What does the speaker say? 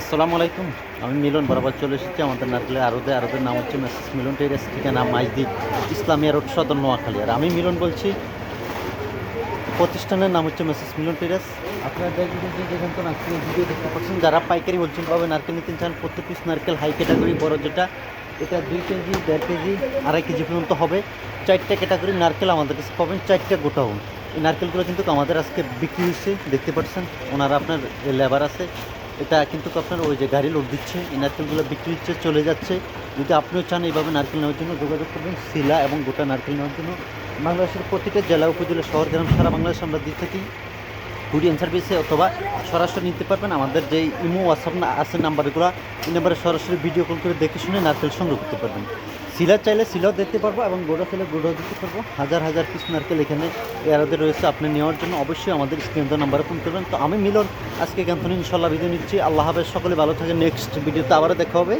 আসসালামু আলাইকুম। আমি মিলন বরাবর চলে এসেছি আমাদের নারকেলের আরদে আরদের নাম হচ্ছে মেসেস মিলন টেরেস, ঠিকানা মাইজদিক ইসলামিয়া রোড, সদর নোয়াখালী। আর আমি মিলন বলছি, প্রতিষ্ঠানের নাম হচ্ছে মেসেস মিলন টেরেস। আপনারা দেখবেন তো, নারকেলের ভিডিও দেখতে পাচ্ছেন। যারা পাইকারি হোলসেল পাবে নারকেল নিতে চান, প্রত্যেক পিস নারকেল হাই ক্যাটাগরি, বড় যেটা, এটা দুই কেজি, দেড় কেজি, আড়াই কেজি পর্যন্ত হবে। চারটে ক্যাটাগরি নারকেল আমাদের কাছে পাবেন, চারটে গোটাউন এই নারকেলগুলো কিন্তু আমাদের আজকে বিক্রি হয়েছে, দেখতে পাচ্ছেন। ওনারা আপনার লেবার আছে। এটা কিন্তু আপনার ওই যে গাড়ি লোড দিচ্ছে, এই নারকেলগুলো বিক্রি হচ্ছে, চলে যাচ্ছে। যদি আপনিও চান এইভাবে নারকেল নেওয়ার জন্য, যোগাযোগ করবেন শিলা এবং গোটা নারকেল নেওয়ার জন্য। বাংলাদেশের প্রতিটা জেলা, উপজেলা, শহর, গ্রাম, সারা বাংলাদেশ আমরা দিয়ে থাকি। কুরিয়ান সার্ভিসে অথবা সরাসরি নিতে পারবেন। আমাদের যে ইমো হোয়াটসঅ্যাপ না, আছে নাম্বারগুলো, এই নাম্বারে সরাসরি ভিডিও কল করে দেখে শুনে নারকেল সংগ্রহ করতে পারবেন। সিলা চাইলে সিলাও দেখতে পারব এবং গোড়া চাইলে গোড়াও দিতে পারব। হাজার হাজার পিস নারকেল এখানে এরাদের রয়েছে। আপনি নেওয়ার জন্য অবশ্যই আমাদের স্ক্রিন নাম্বারে ফোন করবেন। তো আমি মিলন, আজকে জ্ঞান ইনশাল্লাহ ভিডিও নিচ্ছি। আল্লাহ হাফেজ। সকলে ভালো থাকে নেক্সট ভিডিওতে আবারও দেখা হবে।